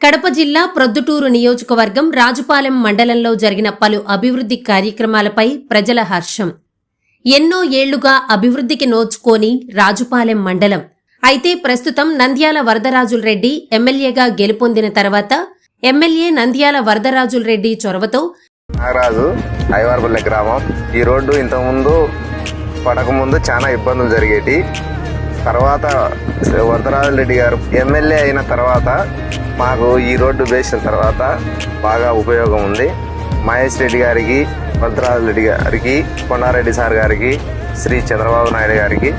కడప జిల్లా ప్రొద్దుటూరు నియోజకవర్గం రాజుపాలెం మండలంలో జరిగిన పలు అభివృద్ధి కార్యక్రమాలపై ప్రజల హర్షం. ఎన్నో ఏళ్ళుగా అభివృద్ధికి నోచుకోని రాజుపాలెం మండలం. అయితే ప్రస్తుతం నంద్యాల వరదరాజుల రెడ్డి ఎమ్మెల్యేగా గెలుపొందిన తర్వాత ఎమ్మెల్యే నంద్యాల వరదరాజుల రెడ్డి చొరవతో నాగరాజు ఐవార్పల్లి గ్రామం. ఈ రోడ్డు ఇంతకుముందు పడకముందు చాలా ఇబ్బందులు జరిగేటి. తర్వాత వరదరాజు రెడ్డి గారు ఎమ్మెల్యే అయిన తర్వాత మాకు ఈ రోడ్డు వేసిన తర్వాత బాగా ఉపయోగం ఉంది. మహేష్ రెడ్డి గారికి భద్రాజు రెడ్డి గారికి కొండారెడ్డి సార్ గారికి శ్రీ చంద్రబాబు నాయుడు గారికి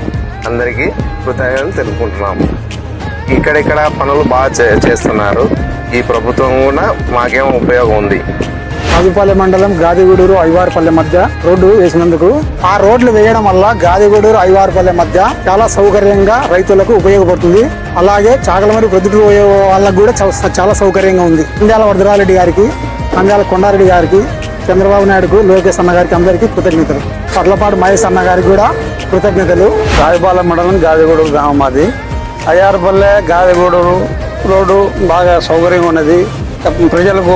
అందరికీ కృతజ్ఞతలు తెలుపుకుంటున్నాము ఇక్కడిక్కడ పనులు బాగా చే- చేస్తున్నారు. ఈ ప్రభుత్వం కూడా మాకేమో ఉపయోగం ఉంది. రాజుపాలెం మండలం గాదిగూడూరు ఐవారిపల్లె మధ్య రోడ్డు వేసినందుకు ఆ రోడ్లు వేయడం వల్ల గాదిగూడూరు ఐవారిపల్లె మధ్య చాలా సౌకర్యంగా రైతులకు ఉపయోగపడుతుంది. అలాగే చాగలమరి ప్రొద్దుటూరు పోయే వాళ్ళకు కూడా చాలా సౌకర్యంగా ఉంది. నంద్యాల వరదరారెడ్డి గారికి నంద్యాల కొండారెడ్డి గారికి చంద్రబాబు నాయుడుకు లోకేష్ అన్నగారికి అందరికీ కృతజ్ఞతలు. పర్లపాడు మహేష్ అన్నగారికి కూడా కృతజ్ఞతలు. రాజుపాలెం మండలం గాదిగూడూరు గ్రామం అది అయ్యారపల్లె గాదిగూడూరు రోడ్డు బాగా సౌకర్యంగా ఉన్నది. ప్రజలకు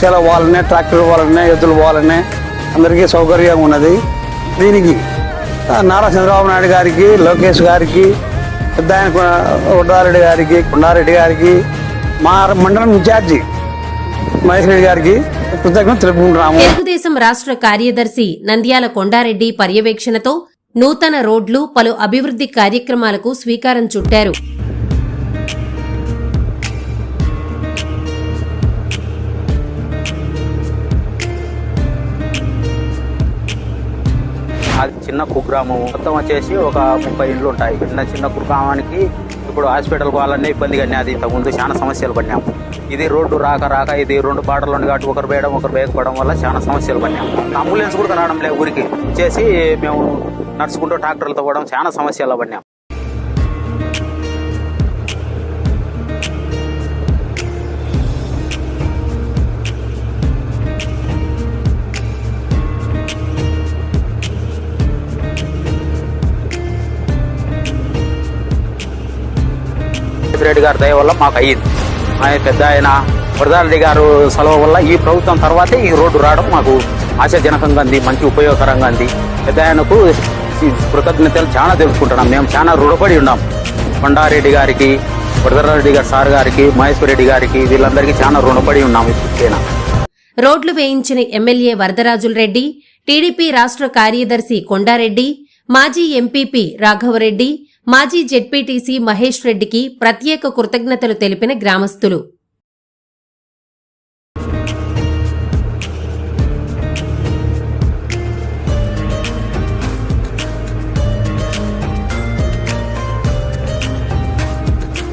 చాలా వాళ్ళనే ట్రాక్టర్ వాళ్ళనే ఎద్దులు వాళ్ళనే అందరికీ సౌకర్యంగా ఉన్నది. దీనికి నారా చంద్రబాబు నాయుడు గారికి లోకేష్ గారికి పెద్ద ఆయన గారికి కొండారెడ్డి గారికి మా మండలం ఇన్ఛార్జి మహేష్ రెడ్డి గారికి కృతజ్ఞత తెలుపుకుంటున్నాము. తెలుగుదేశం రాష్ట్ర కార్యదర్శి నంద్యాల కొండారెడ్డి పర్యవేక్షణతో నూతన రోడ్లు పలు అభివృద్ధి కార్యక్రమాలకు శ్రీకారం చుట్టారు. అది చిన్న కుగ్రామం. మొత్తం వచ్చేసి ఒక ముప్పై ఇండ్లు ఉంటాయి. చిన్న చిన్న కుగ్రామానికి ఇప్పుడు హాస్పిటల్ వాళ్ళనే ఇబ్బంది కానీ అది ఇంతకుముందు చాలా సమస్యలు పడినాం ఇది రోడ్డు రాక రాక ఇది రెండు పాటలు ఉండి కాబట్టి ఒకరు వేయడం ఒకరు వేయకపోవడం వల్ల చాలా సమస్యలు పడినాం అంబులెన్స్ కూడా రావడం లేదు ఊరికి. వచ్చేసి మేము నడుచుకుంటూ ట్రాక్టర్లతో పోవడం చాలా సమస్యలు పడినాం రెడ్డి గారి దయ వల్ల మాకు అయ్యింది. ఆయన పెద్ద ఆయన వరదారెడ్డి గారు సెలవు వల్ల ఈ ప్రభుత్వం తర్వాతే ఈ రోడ్డు రావడం మాకు ఆశాజనకంగా ఉంది మంచి ఉపయోగకరంగా ఉంది. పెద్ద ఆయనకు కృతజ్ఞతలు చాలా తెలుసుకుంటున్నాం మేము చాలా రుణపడి ఉన్నాం. కొండారెడ్డి గారికి వరదరారెడ్డి గారి సార్ గారికి మహేశ్వర రెడ్డి గారికి వీళ్ళందరికీ చాలా రుణపడి ఉన్నాం ఇప్పుడు రోడ్లు వేయించిన ఎమ్మెల్యే వరదరాజుల రెడ్డి టీడీపీ రాష్ట్ర కార్యదర్శి కొండారెడ్డి మాజీ ఎంపీపీ రాఘవరెడ్డి మాజీ జెడ్పీటీసీ మహేష్ రెడ్డికి ప్రత్యేక కృతజ్ఞతలు తెలిపిన గ్రామస్తులు.